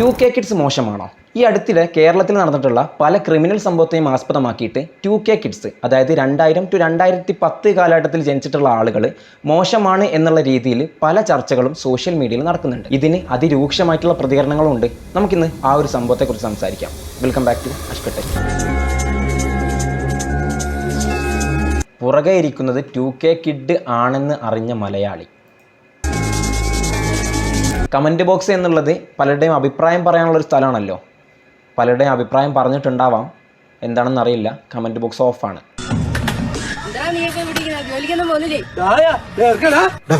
To K kids മോശമാണോ? ഈ അടുത്തിടെ കേരളത്തിൽ നടന്നിട്ടുള്ള പല ക്രിമിനൽ സംഭവത്തെയും ആസ്പദമാക്കിയിട്ട് ടു കെ കിഡ്സ് അതായത് രണ്ടായിരം ടു രണ്ടായിരത്തി പത്ത് കാലഘട്ടത്തിൽ ജനിച്ചിട്ടുള്ള ആളുകൾ മോശമാണ് എന്നുള്ള രീതിയിൽ പല ചർച്ചകളും സോഷ്യൽ മീഡിയയിൽ നടക്കുന്നുണ്ട്. ഇതിന് അതിരൂക്ഷമായിട്ടുള്ള പ്രതികരണങ്ങളും ഉണ്ട് നമുക്കിന്ന് ആ ഒരു സംഭവത്തെക്കുറിച്ച് സംസാരിക്കാം. വെൽക്കം ബാക്ക് ടു അഷ്കട്ടെ പുറകെ ഇരിക്കുന്നത് ടു കെ കിഡ് ആണെന്ന് അറിഞ്ഞ മലയാളി. കമന്റ് ബോക്സ് എന്നുള്ളത് പലരുടെയും അഭിപ്രായം പറയാനുള്ളൊരു സ്ഥലമാണല്ലോ. പലരുടെയും അഭിപ്രായം പറഞ്ഞിട്ടുണ്ടാവാം. എന്താണെന്ന് അറിയില്ല. കമന്റ് ബോക്സ് ഓഫാണ്.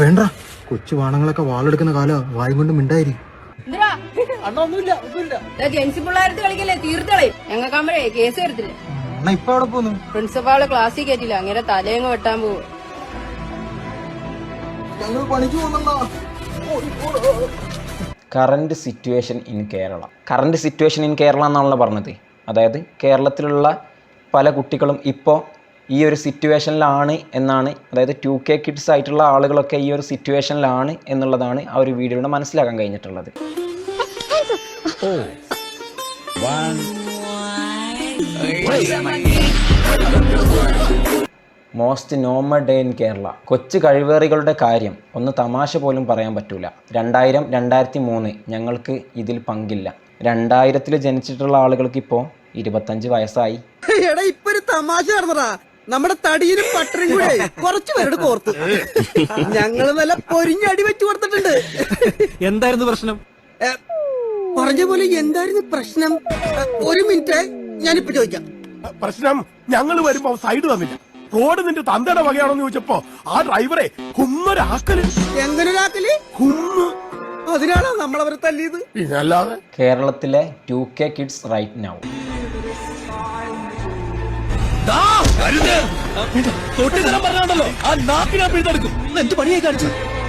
വേണ്ട. കൊച്ചു വാണങ്ങളൊക്കെ വാളെടുക്കുന്ന കാലം വായും കൊണ്ട് മിണ്ടായിരി. ജെൻസി പിള്ളേരത്ത് കളിക്കല്ലേ? തീർത്തളെ. ഞങ്ങൾക്കാകുമ്പോഴേ കേസ് വരത്തില്ല? അണ്ണ ഇപ്പൊ അവിടെ പോന്നു? പ്രിൻസിപ്പാൾ ക്ലാസ്സിൽ കയറ്റില്ല അങ്ങനെ തലയങ്ങ് വെട്ടാൻ പോവും ഞങ്ങൾ പണിക്ക് പോകുന്നുണ്ടോ? Current situation in Kerala current situation in Kerala എന്നാണല്ലോ പറഞ്ഞത്. അതായത് കേരളത്തിലുള്ള പല കുട്ടികളും ഇപ്പോൾ ഈ ഒരു സിറ്റുവേഷനിലാണ് എന്നാണ് അതായത് ടു കെ കിഡ്സ് ആയിട്ടുള്ള ആളുകളൊക്കെ ഈ ഒരു സിറ്റുവേഷനിലാണ് എന്നുള്ളതാണ് ആ ഒരു വീഡിയോയുടെ മനസ്സിലാക്കാൻ കഴിഞ്ഞിട്ടുള്ളത്. മോസ്റ്റ് നോമ ഡേ ഇൻ കേരള കൊച്ചു കഴിവേറികളുടെ കാര്യം. ഒന്ന് തമാശ പോലും പറയാൻ പറ്റൂല. രണ്ടായിരം രണ്ടായിരത്തി മൂന്ന് ഞങ്ങൾക്ക് ഇതിൽ പങ്കില്ല. രണ്ടായിരത്തിൽ ജനിച്ചിട്ടുള്ള ആളുകൾക്ക് ഇപ്പോ ഇരുപത്തഞ്ച് വയസ്സായി. എടാ ഇപ്പൊ ഒരു തമാശ നടന്നടാ. നമ്മുടെ തടിയിലും പട്ടരും കൂടെ കുറച്ചു പേരുടെ കോർത്ത്. ഞങ്ങൾ നല്ല പൊരിഞ്ഞടി വെച്ച് കൊടുത്തിട്ടുണ്ട്. എന്തായിരുന്നു പ്രശ്നം? പറഞ്ഞ പോലെ എന്തായിരുന്നു പ്രശ്നം? ഒരു മിനിറ്റ് ഞാനിപ്പോ ചോദിക്കാം. പ്രശ്നം ഞങ്ങൾ വരുമ്പോ സൈഡ് തന്നില്ല റോഡ് നിന്റെ തന്തയുടെ വകയാണോന്ന് ചോദിച്ചപ്പോ ആ ഡ്രൈവറെ കുന്നൊരാക്കൽ എന്തൊരാക്കൽ കുന്ന്. അതിനാണോ നമ്മളവരെ തല്ലിയത്? പിന്നല്ലാതെ. കേരളത്തിലെ two K kids right now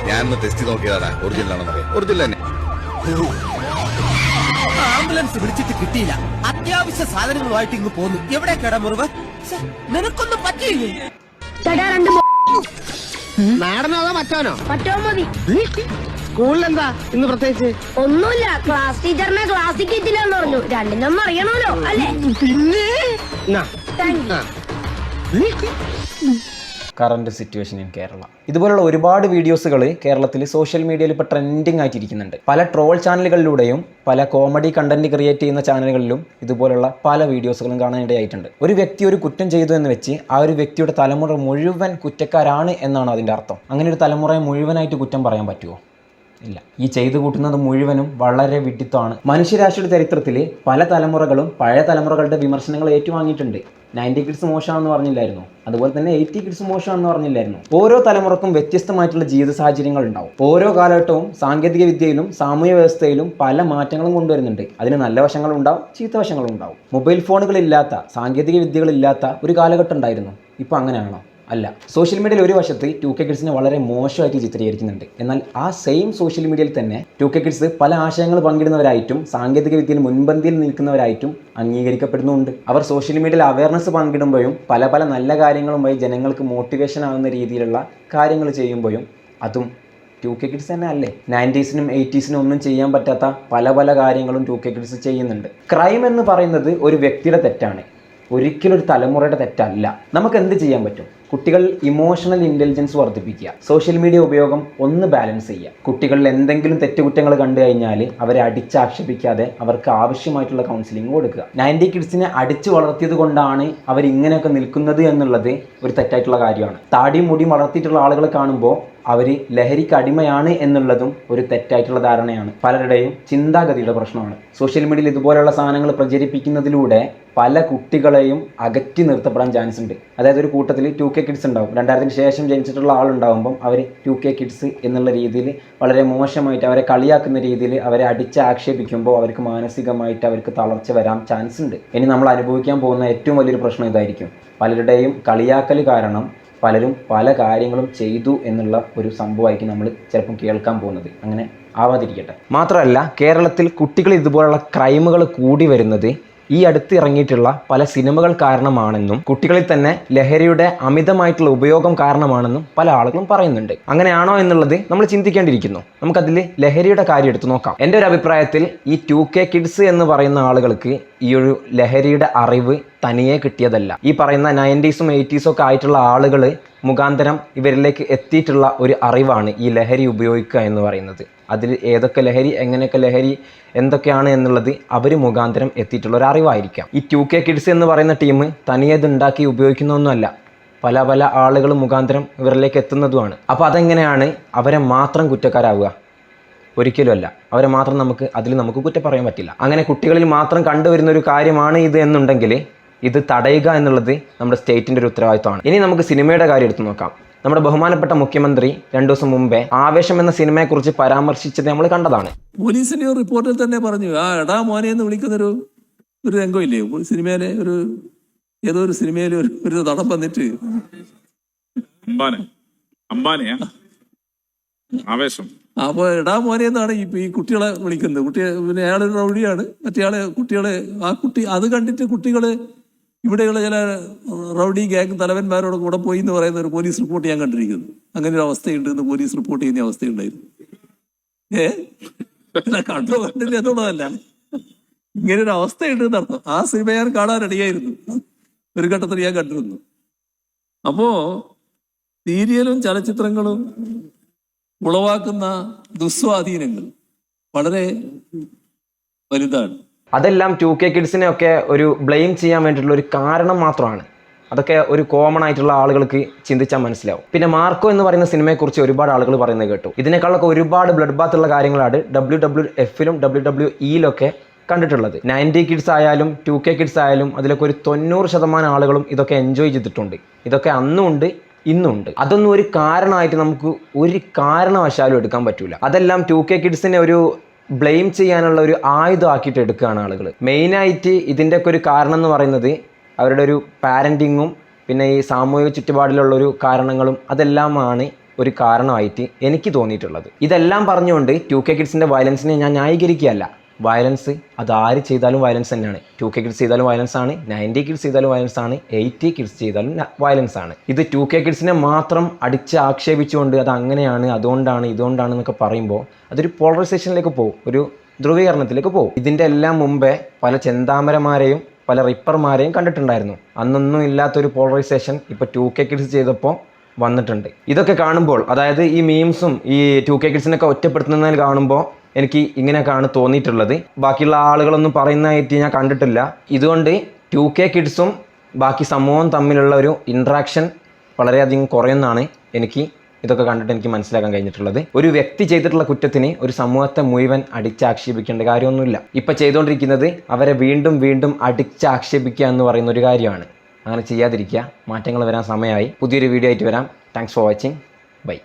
ഞാനൊന്ന് ടെസ്റ്റ് നോക്കിയതാടാ. ഒറിജിനൽ ആണെന്ന് അറിയാം. ഒറിജിനൽ തന്നെ. ആംബുലൻസ് വിളിച്ചിട്ട് കിട്ടിയില്ല. അത്യാവശ്യ സാധനങ്ങളുമായിട്ട് ഇങ്ങ് പോന്നു. എവിടെ കിടമുറിവ്? ഛെ, നിനക്കൊന്നും പറ്റിയില്ലേ? നാടനോ അതോ മറ്റാനോ പറ്റോ മതി. സ്കൂളിലെന്താ ഇന്ന് പ്രത്യേകിച്ച്? ഒന്നുമില്ല ക്ലാസ് ടീച്ചറിനെ ക്ലാസ്സിൽ കയറ്റില്ലെന്ന് പറഞ്ഞു. രണ്ടിനൊന്നും അറിയണമല്ലോ അല്ലേ? പിന്നെ? Thank you current situation in Kerala ഇതുപോലുള്ള ഒരുപാട് വീഡിയോസുകൾ കേരളത്തിൽ സോഷ്യൽ മീഡിയയിൽ ഇപ്പോൾ ട്രെൻഡിങ് ആയിട്ടിരിക്കുന്നുണ്ട്. പല ട്രോൾ ചാനലുകളിലൂടെയും പല കോമഡി കണ്ടന്റ് ക്രിയേറ്റ് ചെയ്യുന്ന ചാനലുകളിലും ഇതുപോലുള്ള പല വീഡിയോസുകളും കാണാനിടയായിട്ടുണ്ട്. ഒരു വ്യക്തി ഒരു കുറ്റം ചെയ്തു എന്ന് വെച്ച് ആ ഒരു വ്യക്തിയുടെ തലമുറ മുഴുവൻ കുറ്റക്കാരാണ് എന്നാണ് അതിന്റെ അർത്ഥം. അങ്ങനെ ഒരു തലമുറയെ മുഴുവനായിട്ട് കുറ്റം പറയാൻ പറ്റുമോ ഇല്ല. ഈ ചെയ്തു കൂട്ടുന്നത് മുഴുവനും വളരെ വിഡിത്തമാണ് മനുഷ്യരാശിയുടെ ചരിത്രത്തിൽ പല തലമുറകളും പഴയ തലമുറകളുടെ വിമർശനങ്ങൾ ഏറ്റുവാങ്ങിയിട്ടുണ്ട്. നയന്റി കിഡ്സ് മോശമാണെന്ന് പറഞ്ഞില്ലായിരുന്നു. അതുപോലെ തന്നെ എയ്റ്റി കിഡ്സ് മോശമാണെന്ന് പറഞ്ഞില്ലായിരുന്നു. ഓരോ തലമുറക്കും വ്യത്യസ്തമായിട്ടുള്ള ജീവിത സാഹചര്യങ്ങൾ ഉണ്ടാവും. ഓരോ കാലഘട്ടവും സാങ്കേതിക വിദ്യയിലും സാമൂഹ്യ വ്യവസ്ഥയിലും പല മാറ്റങ്ങളും കൊണ്ടുവരുന്നുണ്ട്. അതിന് നല്ല വശങ്ങളും ഉണ്ടാവും ചീത്ത വശങ്ങളും ഉണ്ടാവും. മൊബൈൽ ഫോണുകളില്ലാത്ത സാങ്കേതിക വിദ്യകളില്ലാത്ത ഒരു കാലഘട്ടം ഉണ്ടായിരുന്നു. ഇപ്പോൾ അങ്ങനെയാണോ? അല്ല. സോഷ്യൽ മീഡിയയിൽ ഒരു വശത്ത് ടു കെ കിഡ്സിനെ വളരെ മോശമായിട്ട് ചിത്രീകരിക്കുന്നുണ്ട്. എന്നാൽ ആ സെയിം സോഷ്യൽ മീഡിയയിൽ തന്നെ ടു കെ കിഡ്സ് പല ആശയങ്ങൾ പങ്കിടുന്നവരായിട്ടും സാങ്കേതിക വിദ്യയിൽ മുൻപന്തിയിൽ നിൽക്കുന്നവരായിട്ടും അംഗീകരിക്കപ്പെടുന്നുണ്ട്. അവർ സോഷ്യൽ മീഡിയയിൽ അവയർനെസ് പങ്കിടുമ്പോഴും പല പല നല്ല കാര്യങ്ങളുമായി ജനങ്ങൾക്ക് മോട്ടിവേഷൻ ആവുന്ന രീതിയിലുള്ള കാര്യങ്ങൾ ചെയ്യുമ്പോഴും അതും ടു കെ കിഡ്സ് തന്നെ അല്ലേ? നയന്റീസിനും എയ്റ്റീസിനും ഒന്നും ചെയ്യാൻ പറ്റാത്ത പല പല കാര്യങ്ങളും ടു കെ കിഡ്സ് ചെയ്യുന്നുണ്ട്. ക്രൈം എന്ന് പറയുന്നത് ഒരു വ്യക്തിയുടെ തെറ്റാണ്. ഒരിക്കലും ഒരു തലമുറയുടെ തെറ്റല്ല. നമുക്ക് എന്ത് ചെയ്യാൻ പറ്റും? കുട്ടികൾ ഇമോഷണൽ ഇന്റലിജൻസ് വർദ്ധിപ്പിക്കുക. സോഷ്യൽ മീഡിയ ഉപയോഗം ഒന്ന് ബാലൻസ് ചെയ്യുക. കുട്ടികളിൽ എന്തെങ്കിലും തെറ്റുകുറ്റങ്ങൾ കണ്ടു കഴിഞ്ഞാൽ അവരെ അടിച്ചാക്ഷേപിക്കാതെ അവർക്ക് ആവശ്യമായിട്ടുള്ള കൗൺസിലിംഗ് കൊടുക്കുക. നയന്റി കിഡ്സിനെ അടിച്ചു വളർത്തിയത് കൊണ്ടാണ് അവർ ഇങ്ങനെയൊക്കെ നിൽക്കുന്നത് എന്നുള്ളത് ഒരു തെറ്റായിട്ടുള്ള കാര്യമാണ്. താടിയും മുടിയും വളർത്തിയിട്ടുള്ള ആളുകളെ കാണുമ്പോൾ അവർ ലഹരിക്ക് അടിമയാണ് എന്നുള്ളതും ഒരു തെറ്റായിട്ടുള്ള ധാരണയാണ്. പലരുടെയും ചിന്താഗതിയുടെ പ്രശ്നമാണ്. സോഷ്യൽ മീഡിയയിൽ ഇതുപോലെയുള്ള സാധനങ്ങൾ പ്രചരിപ്പിക്കുന്നതിലൂടെ പല കുട്ടികളെയും അകറ്റി നിർത്തപ്പെടാൻ ചാൻസ് ഉണ്ട്. അതായത് ഒരു കൂട്ടത്തിൽ ടു കെ കിഡ്സ് ഉണ്ടാവും. രണ്ടായിരത്തിന് ശേഷം ജനിച്ചിട്ടുള്ള ആളുണ്ടാകുമ്പം അവർ ടു കെ കിഡ്സ് എന്നുള്ള രീതിയിൽ വളരെ മോശമായിട്ട് അവരെ കളിയാക്കുന്ന രീതിയിൽ അവരെ അടിച്ച് ആക്ഷേപിക്കുമ്പോൾ അവർക്ക് മാനസികമായിട്ട് അവർക്ക് തളർച്ച വരാൻ ചാൻസ് ഉണ്ട്. ഇനി നമ്മൾ അനുഭവിക്കാൻ പോകുന്ന ഏറ്റവും വലിയൊരു പ്രശ്നം ഇതായിരിക്കും. പലരുടെയും കളിയാക്കൽ കാരണം പലരും പല കാര്യങ്ങളും ചെയ്തു എന്നുള്ള ഒരു സംഭവമായിരിക്കും നമ്മൾ ചിലപ്പം കേൾക്കാൻ പോകുന്നത്. അങ്ങനെ ആവാതിരിക്കട്ടെ. മാത്രമല്ല കേരളത്തിൽ കുട്ടികൾ ഇതുപോലുള്ള ക്രൈമുകൾ കൂടി വരുന്നത് ഈ അടുത്ത് ഇറങ്ങിയിട്ടുള്ള പല സിനിമകൾ കാരണമാണെന്നും കുട്ടികളിൽ തന്നെ ലഹരിയുടെ അമിതമായിട്ടുള്ള ഉപയോഗം കാരണമാണെന്നും പല ആളുകളും പറയുന്നുണ്ട്. അങ്ങനെയാണോ എന്നുള്ളത് നമ്മൾ ചിന്തിക്കേണ്ടിയിരിക്കുന്നു. നമുക്കതിൽ ലഹരിയുടെ കാര്യം എടുത്തു നോക്കാം. എന്റെ ഒരു അഭിപ്രായത്തിൽ ഈ ടു കെ കിഡ്സ് എന്ന് പറയുന്ന ആളുകൾക്ക് ഈ ഒരു ലഹരിയുടെ അറിവ് തനിയെ കിട്ടിയതല്ല. ഈ പറയുന്ന നയന്റീസും എയ്റ്റീസും ഒക്കെ ആയിട്ടുള്ള ആളുകൾ മുഖാന്തരം ഇവരിലേക്ക് എത്തിയിട്ടുള്ള ഒരു അറിവാണ് ഈ ലഹരി ഉപയോഗിക്കുക എന്ന് പറയുന്നത്. അതിൽ ഏതൊക്കെ ലഹരി എങ്ങനെയൊക്കെ ലഹരി എന്തൊക്കെയാണ് എന്നുള്ളത് അവർ മുഖാന്തരം എത്തിയിട്ടുള്ള ഒരു അറിവായിരിക്കാം. ഈ ടു കെ കിഡ്സ് എന്ന് പറയുന്ന ടീം തനിയെ ഇത് ഉണ്ടാക്കി ഉപയോഗിക്കുന്നൊന്നുമല്ല. പല പല ആളുകൾ മുഖാന്തരം ഇവരിലേക്ക് എത്തുന്നതുമാണ്. അപ്പോൾ അതെങ്ങനെയാണ് അവരെ മാത്രം കുറ്റക്കാരാവുക? ഒരിക്കലുമല്ല അവരെ മാത്രം നമുക്ക് അതിൽ നമുക്ക് കുറ്റം പറയാൻ പറ്റില്ല. അങ്ങനെ കുട്ടികളിൽ മാത്രം കണ്ടുവരുന്ന ഒരു കാര്യമാണ് ഇത് എന്നുണ്ടെങ്കിൽ ഇത് തടയുക എന്നുള്ളത് നമ്മുടെ സ്റ്റേറ്റിന്റെ ഒരു ഉത്തരവാദിത്തമാണ് ഇനി നമുക്ക് സിനിമയുടെ കാര്യം എടുത്തു നോക്കാം. നമ്മുടെ ബഹുമാനപ്പെട്ട മുഖ്യമന്ത്രി രണ്ടു ദിവസം മുമ്പേ ആവേശം എന്ന സിനിമയെ കുറിച്ച് പരാമർശിച്ചത് നമ്മൾ കണ്ടതാണ്. പോലീസിന്റെ ഒരു റിപ്പോർട്ടിൽ തന്നെ പറഞ്ഞു ആ എടാ മോനെ എന്ന് വിളിക്കുന്ന ഒരു രംഗമില്ലേ? ഒരു സിനിമയിലെ ഒരു ഏതോ ഒരു സിനിമയിലെ ഒരു ഒരു നടൻ വന്നിട്ട്. അംബാനെ അംബാനെയാ ആവേശം. അപ്പൊ എടാ മോനെ എന്നാണ് ഈ ഈ കുട്ടികളെ വിളിക്കുന്നത്. കുട്ടിയെ പിന്നെ അയാളൊരു റൗഡിയാണ്. മറ്റേയാളെ കുട്ടികളെ ആ കുട്ടി അത് കണ്ടിട്ട് കുട്ടികൾ ഇവിടെയുള്ള ചില റൗഡി ഗ്യാങ് തലവന്മാരോട് കൂടെ പോയി എന്ന് പറയുന്ന ഒരു പോലീസ് റിപ്പോർട്ട് ഞാൻ കണ്ടിരിക്കുന്നു. അങ്ങനെ ഒരു അവസ്ഥയുണ്ട് എന്ന് പോലീസ് റിപ്പോർട്ട് ചെയ്യുന്ന അവസ്ഥയുണ്ടായിരുന്നു. ഏ? കണ്ടു കണ്ടില്ല എന്നുള്ളതല്ല. ഇങ്ങനെ ഒരു അവസ്ഥയുണ്ട് എന്നർത്ഥം ആ സിനിമ ഞാൻ കാണാൻ റെഡിയായിരുന്നു. ഒരു ഘട്ടത്തിൽ ഞാൻ കണ്ടിരുന്നു. അപ്പോ സീരിയലും ചലച്ചിത്രങ്ങളും ഉളവാക്കുന്ന ദുസ്വാധീനങ്ങൾ വളരെ വലുതാണ്. അതെല്ലാം ടു കെ കിഡ്സിനെ ഒക്കെ ഒരു ബ്ലെയിം ചെയ്യാൻ വേണ്ടിയിട്ടുള്ള ഒരു കാരണം മാത്രമാണ്. അതൊക്കെ ഒരു കോമൺ ആയിട്ടുള്ള ആളുകൾക്ക് ചിന്തിച്ചാൽ മനസ്സിലാവും. പിന്നെ മാർക്കോ എന്ന് പറയുന്ന സിനിമയെക്കുറിച്ച് ഒരുപാട് ആളുകൾ പറയുന്നത് കേട്ടു. ഇതിനേക്കാളൊക്കെ ഒരുപാട് ബ്ലഡ് ബാത്ത് ഉള്ള കാര്യങ്ങളാണ് ഡബ്ല്യു ഡബ്ല്യു എഫിലും ഡബ്ല്യു ഡബ്ല്യു ഇയിലൊക്കെ കണ്ടിട്ടുള്ളത്. നയന്റി കിഡ്സ് ആയാലും ടു കെ കിഡ്സ് ആയാലും അതിലൊക്കെ ഒരു തൊണ്ണൂറ് ശതമാനം ആളുകളും ഇതൊക്കെ എൻജോയ് ചെയ്തിട്ടുണ്ട്. ഇതൊക്കെ അന്നും ഉണ്ട് ഇന്നും ഉണ്ട്. അതൊന്നും ഒരു കാരണമായിട്ട് നമുക്ക് ഒരു കാരണവശാലും എടുക്കാൻ പറ്റില്ല അതെല്ലാം ടു കെ കിഡ്സിനെ ഒരു ബ്ലെയിം ചെയ്യാനുള്ള ഒരു ആയുധമാക്കിയിട്ട് എടുക്കുകയാണ് ആളുകൾ മെയിനായിട്ട് ഇതിന്റെയൊക്കെ ഒരു കാരണം എന്ന് പറയുന്നത് അവരുടെ ഒരു പാരന്റിങ്ങും പിന്നെ ഈ സാമൂഹിക ചുറ്റുപാടിലുള്ള ഒരു കാരണങ്ങളും അതെല്ലാമാണ് ഒരു കാരണമായിട്ട് എനിക്ക് തോന്നിയിട്ടുള്ളത്. ഇതെല്ലാം പറഞ്ഞുകൊണ്ട് ടു കെ കിഡ്സിന്റെ വയലൻസിനെ ഞാൻ ന്യായീകരിക്കുകയല്ല. വയലൻസ് അത് ആര് ചെയ്താലും വയലൻസ് തന്നെയാണ്. ടു കെ കിഡ്സ് ചെയ്താലും വയലൻസ് ആണ് നയന്റി കിഡ്സ് ചെയ്താലും വയലൻസ് ആണ് എയ്റ്റി കിഡ്സ് ചെയ്താലും വയലൻസ് ആണ്. ഇത് ടു കെ കിഡ്സിനെ മാത്രം അടിച്ച് ആക്ഷേപിച്ചുകൊണ്ട് അത് അങ്ങനെയാണ് അതുകൊണ്ടാണ് ഇതുകൊണ്ടാണ് എന്നൊക്കെ പറയുമ്പോൾ അതൊരു പോളറൈസേഷനിലേക്ക് പോകും ഒരു ധ്രുവീകരണത്തിലേക്ക് പോകും. ഇതിന്റെ എല്ലാം മുമ്പേ പല ചെന്താമരമാരെയും പല റിപ്പർമാരെയും കണ്ടിട്ടുണ്ടായിരുന്നു. അന്നൊന്നും ഇല്ലാത്തൊരു പോളറൈസേഷൻ ഇപ്പോൾ ടു കെ കിഡ്സ് ചെയ്തപ്പോൾ വന്നിട്ടുണ്ട്. ഇതൊക്കെ കാണുമ്പോൾ അതായത് ഈ മീംസും ഈ ടു കെ കിഡ്സിനൊക്കെ ഒറ്റപ്പെടുത്തുന്നതിൽ കാണുമ്പോൾ എനിക്ക് ഇങ്ങനെയൊക്കെയാണ് തോന്നിയിട്ടുള്ളത്. ബാക്കിയുള്ള ആളുകളൊന്നും പറയുന്നതായിട്ട് ഞാൻ കണ്ടിട്ടില്ല. ഇതുകൊണ്ട് ടു കെ കിഡ്സും ബാക്കി സമൂഹവും തമ്മിലുള്ള ഒരു ഇൻട്രാക്ഷൻ വളരെയധികം കുറയുമെന്നാണ് എനിക്ക് ഇതൊക്കെ കണ്ടിട്ട് എനിക്ക് മനസ്സിലാക്കാൻ കഴിഞ്ഞിട്ടുള്ളത്. ഒരു വ്യക്തി ചെയ്തിട്ടുള്ള കുറ്റത്തിന് ഒരു സമൂഹത്തെ മുഴുവൻ അടിച്ചാക്ഷേപിക്കേണ്ട കാര്യമൊന്നുമില്ല. ഇപ്പം ചെയ്തുകൊണ്ടിരിക്കുന്നത് അവരെ വീണ്ടും വീണ്ടും അടിച്ചാക്ഷേപിക്കുക എന്ന് പറയുന്ന ഒരു കാര്യമാണ്. അങ്ങനെ ചെയ്യാതിരിക്കുക. മാറ്റങ്ങൾ വരാൻ സമയമായി. പുതിയൊരു വീഡിയോ ആയിട്ട് വരാം. Thanks for watching bye